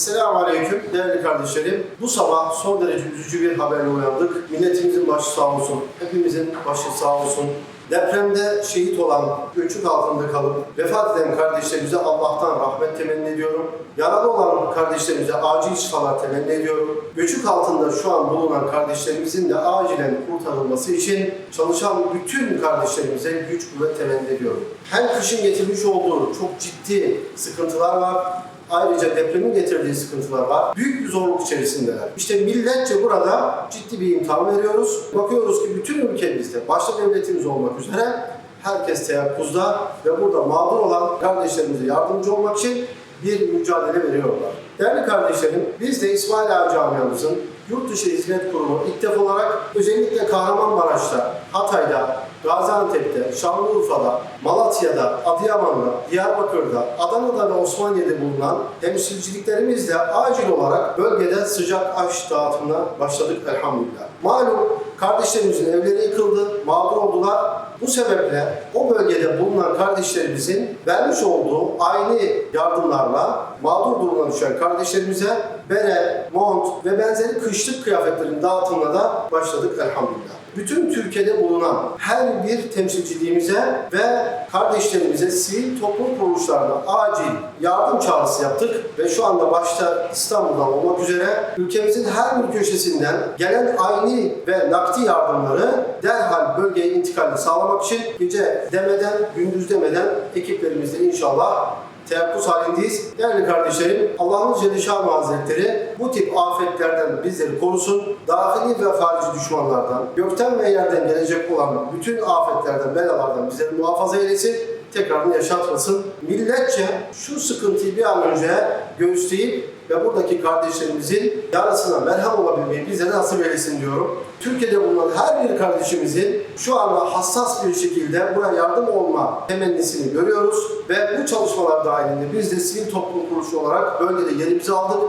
Selamun Aleyküm değerli kardeşlerim. Bu sabah son derece üzücü bir haberle uyandık. Milletimizin başı sağ olsun, hepimizin başı sağ olsun. Depremde şehit olan, göçük altında kalıp vefat eden kardeşlerimize Allah'tan rahmet temenni ediyorum. Yaralı olan kardeşlerimize acil şifalar temenni ediyorum. Göçük altında şu an bulunan kardeşlerimizin de acilen kurtarılması için çalışan bütün kardeşlerimize güç kuvvet temenni ediyorum. Hem kışın getirmiş olduğu çok ciddi sıkıntılar var, Ayrıca depremin getirdiği sıkıntılar var. Büyük bir zorluk içerisindeler. İşte milletçe burada ciddi bir imtihan veriyoruz. Bakıyoruz ki bütün ülkemizde, başta devletimiz olmak üzere herkes teyakkuzda ve burada mağdur olan kardeşlerimize yardımcı olmak için bir mücadele veriyorlar. Değerli kardeşlerim, biz de İsmail Ağa Camiamızın Yurt Dışı Hizmet Kurumu İTTEF olarak özellikle Kahramanmaraş'ta, Hatay'da, Gaziantep'te, Şanlıurfa'da, Malatya'da, Adıyaman'da, Diyarbakır'da, Adana'da ve Osmaniye'de bulunan temsilciliklerimizle acil olarak bölgede sıcak aş dağıtımına başladık elhamdülillah. Malum kardeşlerimizin evleri yıkıldı, mağdur oldular. Bu sebeple o bölgede bulunan kardeşlerimizin vermiş olduğu aynı yardımlarla mağdur durumuna düşen kardeşlerimize bere, mont ve benzeri kışlık kıyafetlerin dağıtımına da başladık elhamdülillah. Bütün Türkiye'de bulunan her bir temsilciliğimize ve kardeşlerimize sivil toplum kuruluşlarına acil yardım çağrısı yaptık ve şu anda başta İstanbul'dan olmak üzere ülkemizin her bir köşesinden gelen aynı ve nakdi yardımları derhal bölgeye intikalini sağlamak için gece demeden, gündüz demeden ekiplerimizle inşallah teyakkuz halindeyiz. Değerli kardeşlerim, Allah'ın Celle Şanlı Hazretleri bu tip afetlerden bizleri korusun. Dahili ve harici düşmanlardan, gökten ve yerden gelecek olan bütün afetlerden, belalardan bizleri muhafaza eylesin. Tekrarını yaşatmasın. Milletçe şu sıkıntıyı bir an önce göğüsleyip ve buradaki kardeşlerimizin yarasına merhem olabilmeyi bize nasip eylesin diyorum. Türkiye'de bulunan her bir kardeşimizin şu anda hassas bir şekilde buraya yardım olma temennisini görüyoruz ve bu çalışmalar dahilinde biz de sivil toplum kuruluşu olarak bölgede yerimizi aldık.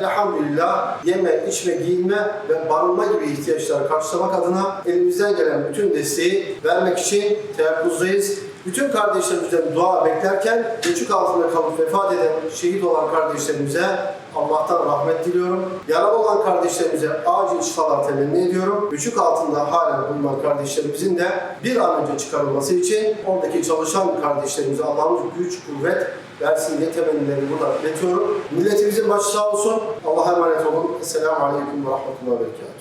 Elhamdülillah yeme, içme, giyinme ve barınma gibi ihtiyaçları karşılamak adına elimizden gelen bütün desteği vermek için teyakkuzdayız. Bütün kardeşlerimizden dua beklerken göçük altında kalıp vefat eden, şehit olan kardeşlerimize Allah'tan rahmet diliyorum. Yaralı olan kardeşlerimize acil şifalar temenni ediyorum. Göçük altında halen bulunan kardeşlerimizin de bir an önce çıkarılması için oradaki çalışan kardeşlerimize Allah'ımız güç, kuvvet versin diye temennilerimi burada iletiyorum. Milletimizin başı sağ olsun. Allah'a emanet olun. Esselamu Aleyküm ve Rahmetullahi ve Berekatuhu.